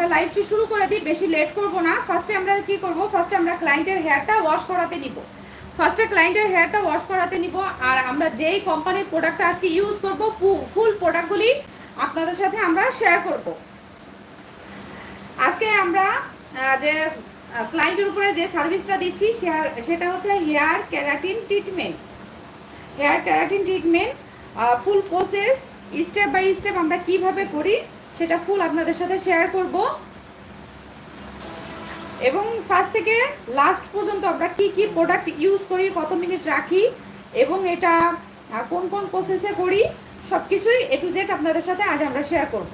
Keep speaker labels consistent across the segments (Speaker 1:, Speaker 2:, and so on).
Speaker 1: আমরা লাইভটি শুরু করে দিই, বেশি লেট করব না। ফার্স্টে আমরা কি করব? ফার্স্টে আমরা ক্লায়েন্টের হেয়ারটা ওয়াশ করাতে নিব। ফার্স্টে ক্লায়েন্টের হেয়ারটা ওয়াশ করাতে নিব আর আমরা যেই কোম্পানির প্রোডাক্টটা আজকে ইউজ করব ফুল প্রোডাক্টগুলি আপনাদের সাথে আমরা শেয়ার করব। আজকে আমরা যে ক্লায়েন্টের উপরে যে সার্ভিসটা দিচ্ছি সেটা হচ্ছে hair keratin treatment hair keratin treatment full process step by step আমরা কীভাবে করি সেটা ফুল আপনাদের সাথে শেয়ার করব। এবং ফার্স্ট থেকে লাস্ট পর্যন্ত আমরা কি কি প্রোডাক্ট ইউজ করি, কত মিনিট রাখি এবং এটা কোন কোন প্রসেসে করি সব কিছুই এ টু জেড আপনাদের সাথে আজ আমরা শেয়ার করব।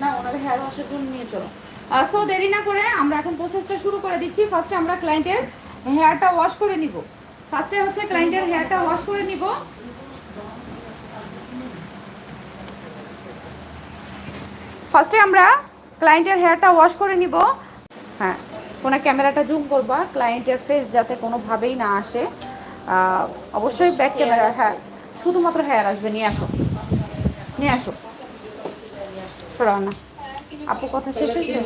Speaker 1: না, ওনাদের হেয়ার ওয়াশের জন্য নিয়ে চলো। সো দেরি না করে আমরা এখন প্রসেসটা শুরু করে দিচ্ছি। ফার্স্টে আমরা ক্লায়েন্টের হেয়ারটা ওয়াশ করে নিব। ফার্স্টে হচ্ছে ক্লায়েন্টের হেয়ারটা ওয়াশ করে নিব। ফার্স্টে আমরা ক্লায়েন্টের হেয়ারটা ওয়াশ করে নিব। হ্যাঁ ফোনে ক্যামেরাটা জুম করবা ক্লায়েন্টের ফেস যাতে কোনোভাবেই না আসে। অবশ্যই ব্যাক ক্যামেরা হ্যাঁ শুধুমাত্র হেয়ার আসবে নিয়ে আসো। নিয়ে আসো। সরাও না। আপু কথা শেষ হয়েছে?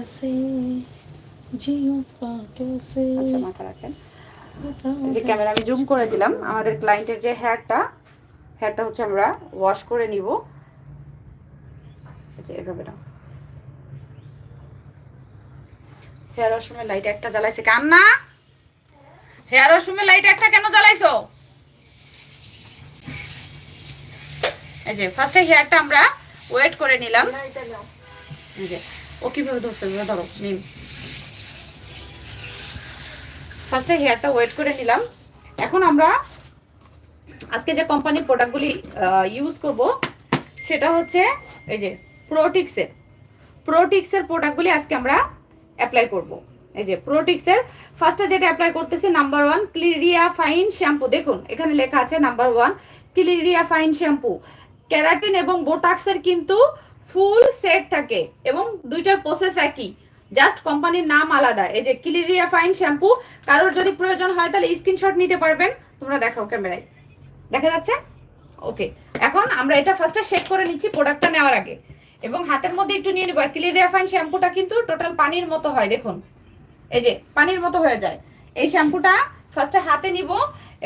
Speaker 2: কাছে
Speaker 1: আচ্ছা, যে ক্যামেরা আমি জুম করে দিলাম। আমাদের ক্লায়েন্টের যে হেয়ারটা হেয়ারটা হচ্ছে আমরা ওয়াশ করে নিব। এভাবে না হেয়ার ওয়াশরুমে লাইট একটা জ্বালাইছে। কান্না! হেয়ার ওয়াশরুমে লাইট একটা কেন জ্বালাইছো? এই যে ফার্স্টে হেয়ারটা আমরা ওয়েট করে নিলাম। এই যে ও কীভাবে ধরছে এভাবে ধরো মিম ফার্স্টে হেয়ারটা ওয়েট করে নিলাম। এখন আমরা আজকে যে কোম্পানির প্রোডাক্টগুলি ইউজ করব, সেটা হচ্ছে এই যে প্রোটিক্সের প্রোটিক্সের প্রোডাক্টগুলি আজকে আমরা অ্যাপ্লাই করব। এই যে প্রোটিক্সের ফার্স্টে যেটা অ্যাপ্লাই করতেছি নাম্বার ওয়ান ক্লিরিয়া ফাইন শ্যাম্পু দেখুন, এখানে লেখা আছে number one ক্লিরিয়া fine shampoo keratin এবং বোটাক্সের কিন্তু ফুল সেট থাকে এবং দুইটার প্রসেস একই। জাস্ট কোম্পানির নাম আলাদা। এই যে ক্লিরিয়া ফাইন শ্যাম্পু কারোর যদি প্রয়োজন হয় তাহলে স্ক্রিনশট নিতে পারবেন। তোমরা দেখাও ক্যামেরায়। দেখা যাচ্ছে? ওকে এখন আমরা এটা ফার্স্টে শেক করে নিচ্ছি প্রোডাক্টটা নেওয়ার আগে। এবং হাতের মধ্যে একটু নিয়ে নিব। আর ক্লিরিয়া ফাইন শ্যাম্পুটা কিন্তু টোটাল পানির মতো হয়, দেখুন। এই যে পানির মতো হয়ে যায়। এই শ্যাম্পুটা ফার্স্টে হাতে নিব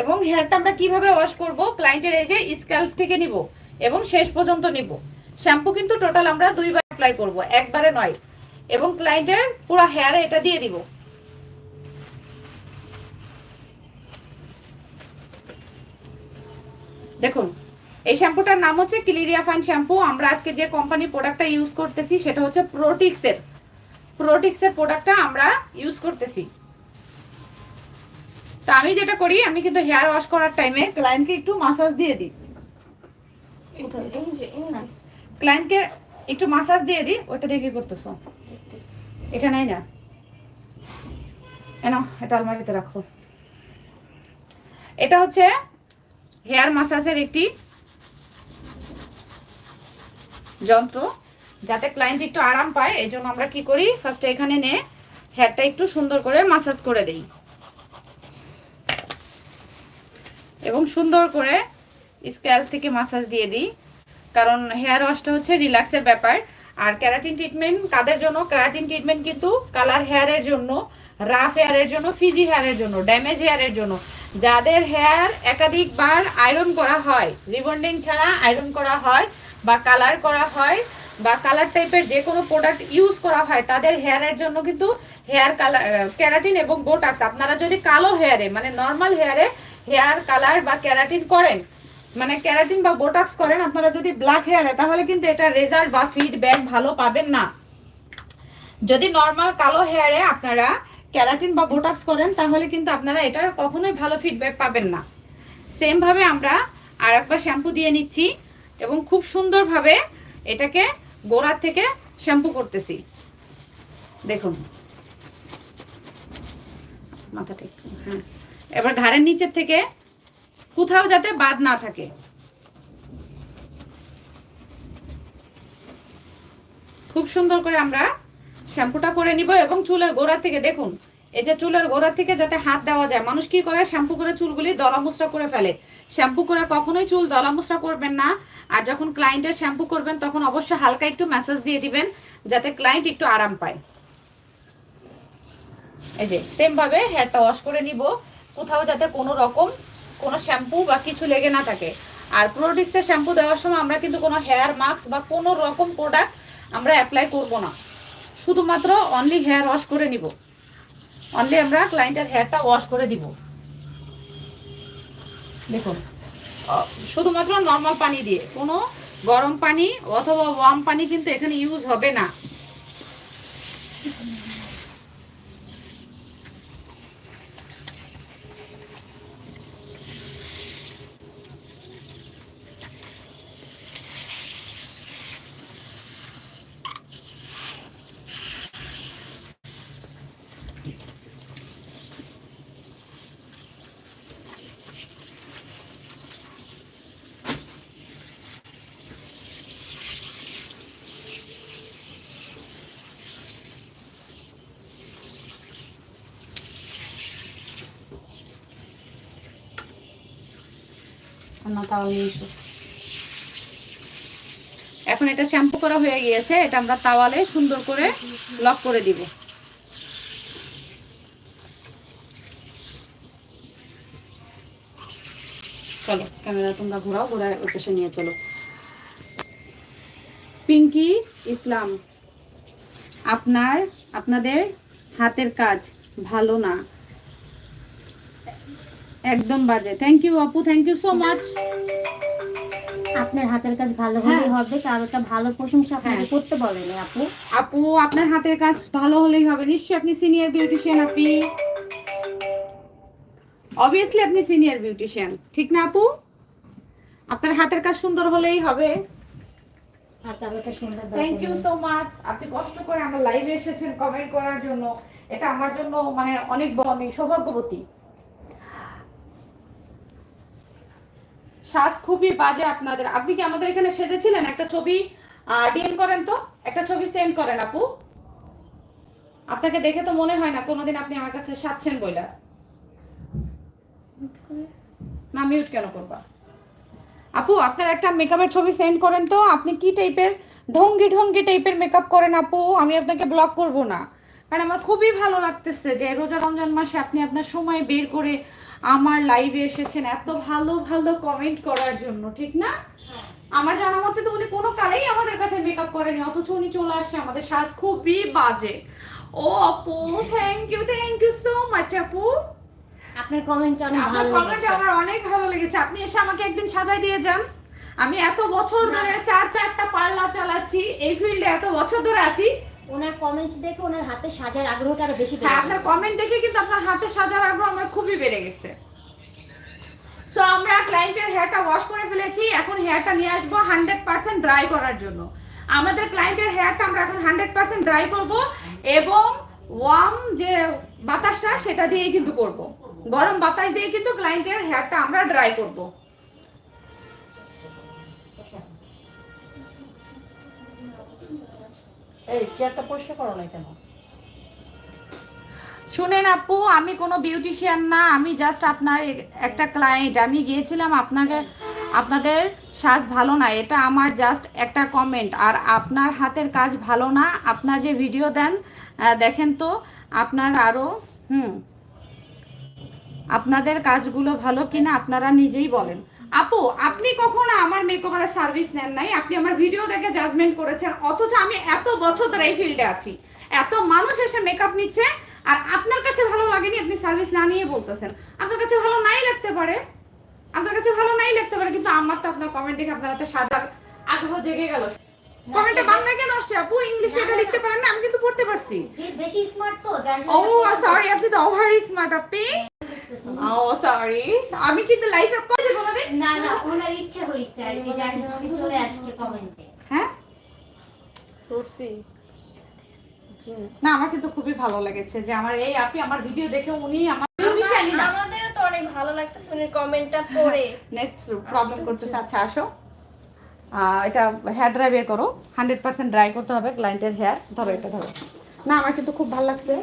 Speaker 1: এবং হেয়ারটা আমরা কীভাবে ওয়াশ করব? ক্লায়েন্টের এই যে স্ক্যাল্প থেকে নিব এবং শেষ পর্যন্ত নিব। শ্যাম্পু কিন্তু টোটাল আমরা দুইবার অ্যাপ্লাই করব একবারে নয়। এবং ক্লায়েন্টের পুরো হেয়ারে এটা দিয়ে দিব। দেখুন এই শ্যাম্পুটার নাম হচ্ছে ক্লিরিয়া ফাইন শ্যাম্পু আমরা আজকে যে কোম্পানি প্রোডাক্টটা ইউজ করতেছি সেটা হচ্ছে প্রোটিক্সের প্রোটিক্সের প্রোডাক্টটা আমরা ইউজ করতেছি। তা আমি যেটা করি আমি কিন্তু হেয়ার ওয়াশ করার টাইমে ক্লায়েন্টকে একটু মাসাজ দিয়ে দিই। ক্লায়েন্টকে একটু মাসাজ দিয়ে দিই, ওইটা দিয়ে কি করতেছো এখানেই না। এনো এটা আলমারিতে রাখো। এটা হচ্ছে হেয়ার মাসাজের একটি যন্ত্র, যাতে ক্লায়েন্ট একটু আরাম পায়। এই জন্য আমরা কি করি ফার্স্টে এখানে নে হেয়ারটা একটু সুন্দর করে মাসাজ করে দেই। এবং সুন্দর করে স্ক্যাল থেকে মাসাজ দিয়ে দিই। কারণ হেয়ার ওয়াশটা হচ্ছে রিল্যাক্সের ব্যাপার। আর ক্যারাটিন ট্রিটমেন্ট কাদের জন্য? ক্যারাটিন ট্রিটমেন্ট কিন্তু কালার হেয়ারের জন্য রাফ হেয়ারের জন্য ফিজি হেয়ারের জন্য ড্যামেজ হেয়ারের জন্য। যাদের হেয়ার একাধিকবার আয়রন করা হয় রিবন্ডিং ছাড়া আয়রন করা হয় বা কালার করা হয় বা কালার টাইপের যে কোনো প্রোডাক্ট ইউজ করা হয়, তাদের হেয়ারের জন্য কিন্তু হেয়ার কালার ক্যারাটিন এবং বোটাক্স আপনারা যদি কালো হেয়ারে মানে নর্মাল হেয়ারে হেয়ার কালার বা ক্যারাটিন করেন মানে ক্যারাটিন বা বোটাক্স করেন, আপনারা যদি ব্ল্যাক হেয়ারে তাহলে কিন্তু এটা রেজাল্ট বা ফিডব্যাক ভালো পাবেন না। যদি নর্মাল কালো হেয়ারে আপনারা ক্যারাটিন বা বোটাক্স করেন, তাহলে কিন্তু আপনারা এটার কখনোই ভালো ফিডব্যাক পাবেন না। সেম ভাবে আমরা আর একবার শ্যাম্পু দিয়ে নিচ্ছি এবং খুব সুন্দরভাবে এটাকে গোড়ার থেকে শ্যাম্পু করতেছি। দেখুন। মাথাটা একটু হ্যাঁ। এবার ঘাড়ের নিচের থেকে কোথাও যাতে বাদ না থাকে। খুব সুন্দর করে আমরা শ্যাম্পুটা করে নিব এবং চুলের গোড়া থেকে দেখুন, এই যে চুলের গোড়া থেকে যাতে হাত দেওয়া যায়, মানুষ কি করে? শ্যাম্পু করে চুলগুলি দলামুসরা করে ফেলে। শ্যাম্পু করে কখনোই চুল দলামুসরা করবেন না। আর যখন ক্লায়েন্টের শ্যাম্পু করবেন, তখন অবশ্যই হালকা একটু ম্যাসাজ দিয়ে দিবেন, যাতে ক্লায়েন্ট একটু আরাম পায়। এই যে সেম ভাবে হেয়ারটা ওয়াশ করে নিব। কোথাও যাতে কোনো রকম কোনো শ্যাম্পু বা কিছু লেগে না থাকে। আর প্রোডিক্সের শ্যাম্পু দেওয়ার সময় আমরা কিন্তু কোনো হেয়ার মাস্ক বা কোনো রকম প্রোডাক্ট আমরা অ্যাপ্লাই করব না। শুধুমাত্র অনলি হেয়ার ওয়াশ করে নিব। অনলি আমরা ক্লায়েন্টের হেয়ারটা ওয়াশ করে দিব। দেখুন শুধুমাত্র নর্মাল পানি দিয়ে, কোনো গরম পানি অথবা ওয়ার্ম পানি কিন্তু এখানে ইউজ হবে না। এখন এটা শ্যাম্পু করা হয়ে গিয়েছে, এটা আমরা তাওয়ালে সুন্দর করে লক করে দিব। চলো, ক্যামেরা তোমরা ঘোরাও ঘোরায় ওর পাশে নিয়ে চলো। পিঙ্কি, ইসলাম, আপনার, আপনাদের হাতের কাজ ভালো না। একদম বাজে। থ্যাংক ইউ আপু থ্যাংক ইউ সো মাচ
Speaker 3: আপনার হাতের কাজ ভালো হলেই
Speaker 1: হ্যাঁ।
Speaker 3: হবে কারোটা ভালো প্রশংসা আপনাকে
Speaker 1: হ্যাঁ।
Speaker 3: করতে বলেন আপু।
Speaker 1: আপু আপনার হাতের কাজ ভালো হলেই হবে। নিশ্চয়ই আপনি সিনিয়র বিউটিশিয়ান আপনি অবভিয়াসলি আপনি সিনিয়র বিউটিশিয়ান ঠিক না আপু? আপনার হাতের কাজ সুন্দর হলেই হবে।
Speaker 3: আর কারোটা সুন্দর
Speaker 1: থ্যাংক ইউ সো মাচ আপনি কষ্ট করে আমার লাইভে এসেছেন কমেন্ট করার জন্য। এটা আমার জন্য মানে অনেক বড় আমি সৌভাগ্যবতী। শ্বাস খুবই বাজে আপনাদের। আপনি কি আমাদের এখানে সেজেছিলেন একটা ছবি? ডিএম করেন তো? একটা ছবি সেন্ড করেন আপু। আপনাকে দেখে তো মনে হয় না, কোনোদিন আপনি আমার কাছে সাজছেন বইলা। না মিউট কেন করবা? আপু, আপনার একটা মেকআপের ছবি সেন্ড করেন তো? আপনি কি টাইপের ঢঙ্গি ঢঙ্গি টাইপের মেকআপ করেন আপু? আমি আপনাকে ব্লক করব না। কারণ আমার খুবই ভালো লাগতেছে যে রোজা রমজান মাসে আপনি আপনার সময় বের করে আমার লাইভে এসেছেন এত ভালো ভালো কমেন্ট করার জন্য ঠিক না? আমার জানা মতে তো উনি কোনো কালেই আমাদের কাছে মেকআপ করেনি অথচ উনি চলে আসছে আমাদের শ্বাস খুবই বাজে। ও আপু thank you thank you so much আপু।
Speaker 3: আপনার কমেন্ট অনেক ভালো লেগেছে।
Speaker 1: আমার অনেক ভালো লেগেছে। আপনি এসে আমাকে একদিন সাজাই দিয়ে যান। আমি এত বছর ধরে চার চারটা পার্লার চালাচ্ছি এই ফিল্ডে এত বছর ধরে আছি।
Speaker 3: ওনার কমেন্ট দেখে ওনার হাতে সাজার আগ্রহটা আরও বেশি
Speaker 1: হ্যাঁ। আপনার কমেন্ট দেখে কিন্তু আপনার হাতে সাজার আগ্রহ আমার খুবই বেড়ে গেছে। সো আমরা ক্লায়েন্টের হেয়ারটা ওয়াশ করে ফেলেছি এখন হেয়ারটা নিয়ে আসব হান্ড্রেড পার্সেন্ট ড্রাই করার জন্য। আমাদের ক্লায়েন্টের হেয়ারটা আমরা এখন হান্ড্রেড পার্সেন্ট ড্রাই করব এবং ওয়ার্ম যে বাতাসটা সেটা দিয়েই কিন্তু করব। গরম বাতাস দিয়ে কিন্তু ক্লায়েন্টের হেয়ারটা আমরা ড্রাই করব। শুনেন আপু, আমি কোনো বিউটিশিয়ান না, আমি জাস্ট আপনার একটা ক্লায়েন্ট আমি গিয়েছিলাম আপনাকে, আপনাদের সাজ ভালো না, এটা আমার জাস্ট একটা কমেন্ট আর আপনার হাতের কাজ ভালো না, আপনার যে ভিডিও দেন দেখেন তো, আপনার আরও হুম, আপনাদের কাজগুলো ভালো কিনা, আপনারা নিজেই বলেন। আপু আপনি কখনো আমার মেকওভারের সার্ভিস নেন নাই? আপনি আমার ভিডিও দেখে জাজমেন্ট করেছেন অথচ আমি এত বছর ধরে এই ফিল্ডে আছি। এত মানুষ এসে মেকআপ নিচ্ছে আর আপনার কাছে ভালো লাগেনি আপনি সার্ভিস না নিয়ে বলতেছেন। আপনার কাছে ভালো নাই লাগতে পারে। আপনার কাছে ভালো নাই লাগতে পারে কিন্তু আমার তো আপনার কমেন্ট দেখে আপনার হাতে সাজার আগ্রহ জেগে গেল। কমেন্টে বাংলা কেন আসছে আপু? ইংলিশে এটা লিখতে পারেন না আমি কিন্তু পড়তে পারছি।
Speaker 3: বেশি স্মার্ট তো
Speaker 1: ও সরি আপনি তো ওভার স্মার্ট আপনি? ও সরি আমি কিন্তু লাইফ আপ করেছি কোনোদিন?
Speaker 3: না না ওনার ইচ্ছে হইছে আর কি যার জন্য চলে আসছে কমেন্টে
Speaker 1: হ্যাঁ?
Speaker 2: করছি
Speaker 1: না আমার কিন্তু খুবই ভালো লেগেছে যে আমার এই আপনি আমার ভিডিও দেখে উনি আমার
Speaker 4: আমাদেরও তো অনেক ভালো লাগতেছে উনি কমেন্টটা পড়ে।
Speaker 1: নেট প্রবলেম করতেছে। আচ্ছা আসো।
Speaker 4: এটা হেয়ার ড্রাই বের করো। হান্ড্রেড পার্সেন্ট ড্রাই করতে হবে ক্লায়েন্টের হেয়ার ধরো এটা ধরো। না আমার কিন্তু খুব ভালো লাগছে।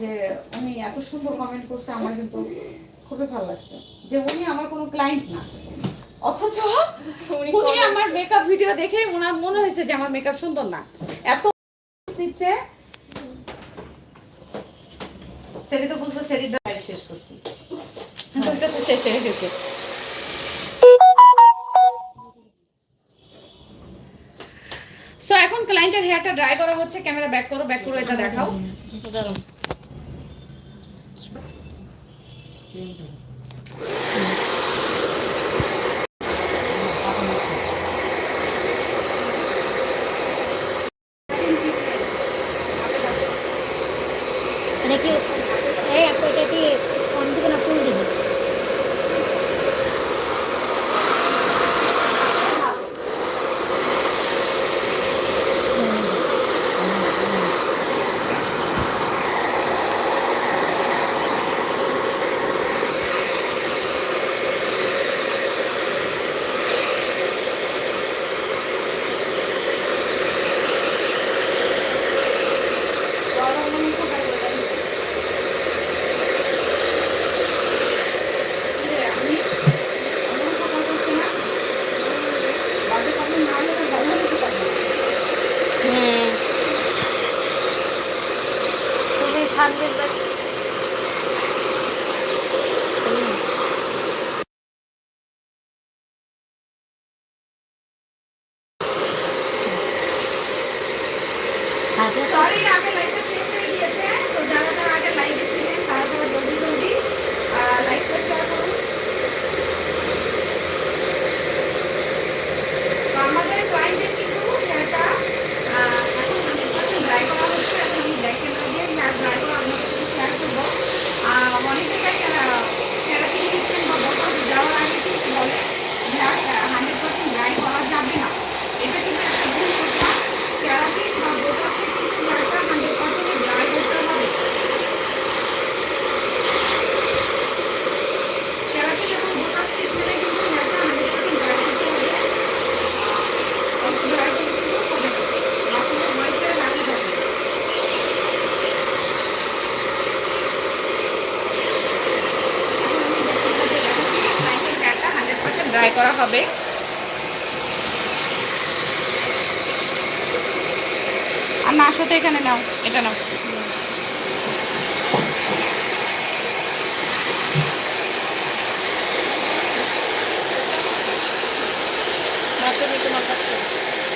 Speaker 4: যে উনি এত সুন্দর কমেন্ট করছে আমার কিন্তু খুবই ভালো লাগছে যে উনি আমার কোনো ক্লায়েন্ট না অথচ উনি আমার মেকআপ ভিডিও দেখে ওনার মনে হয়েছে যে আমার মেকআপ সুন্দর না এত দিচ্ছে সেটি তো বুঝব সেটির লাইভ শেষ করছি ওইটা তো শেষ হয়ে গেছে সো এখন ক্লায়েন্টের হেয়ারটা ড্রাই করা হচ্ছে ক্যামেরা ব্যাক করো ব্যাক করো এটা দেখাও
Speaker 1: দেখি। এই একটা কি ফোন দিবে না
Speaker 4: করা হবে। আর না আসো এখানে নাও এটা নাও।
Speaker 1: তোমার কাছে।